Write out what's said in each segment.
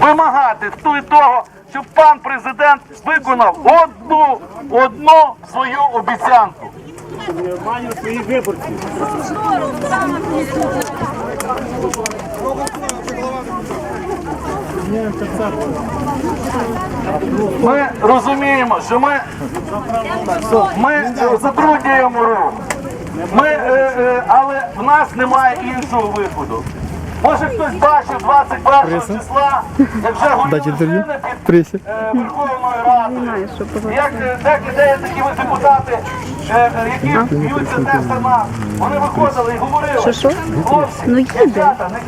вимагати від того, щоб пан президент виконав одну одну свою обіцянку. Ми розуміємо, що ми, ми е, затруднюємо рух. Ми, е, е, але в нас немає іншого виходу. Може хтось бачив 21 числа, як вже інтерв'ю. під е, Верховною Радою. Як так ідея такі ви депутати, е, які б'ються теж сама, вони виходили і говорили. Що, що? «Хлопці, Ну їде.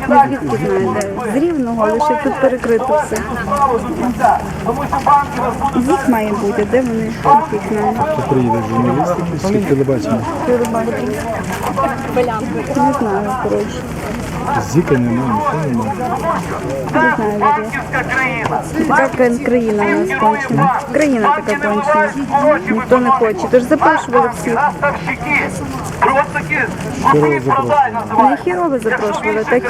не Ну кидайте. З рівного, лише тут перекрито все. довести справу до кінця, Тому що банки вас будуть Їх має бути, де вони їх знають. Приїде журналіст з телебачення. Не знаю, коротше. Зіка де. банківська країна. Така країна у нас кончена. Країна така кончена. Ніхто не хоче. Тож запрошували всіх. Купи продай Не хірово запрошували, так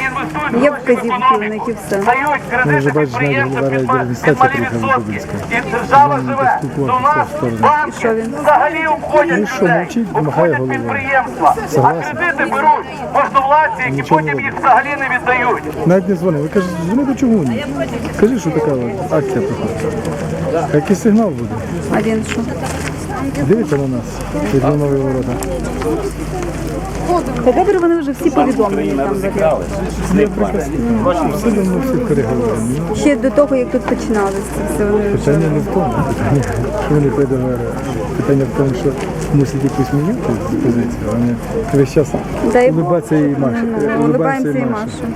інвестують Є в вказівки у них і все. дають кредити вже бачиш, навіть підприємцям голова під, ма- адміністрації під малі приїхала відсотки. Дубинська. І держава живе. у нас. І що банки він? взагалі обходять Ну, що, людей, обходять підприємства, а Согласен. кредити беруть можновладці, які Нічого не потім їх взагалі не віддають. Навіть не дзвони. Ви кажете, дзвони до чому? Скажи, що така акція проходить. Який сигнал буде? А він що? Дивіться на нас. Від нові ворота. Та добре, вони вже всі повідомлені там всі переговоримо. Ну, Ще до того, як тут починалося все. Вони вже Питання не в тому. Питання, що вони переговори. Питання в тому, що мусить якусь міняти позицію. а не весь час Дай улибатися і машати. Ну, Улибаємося і машемо.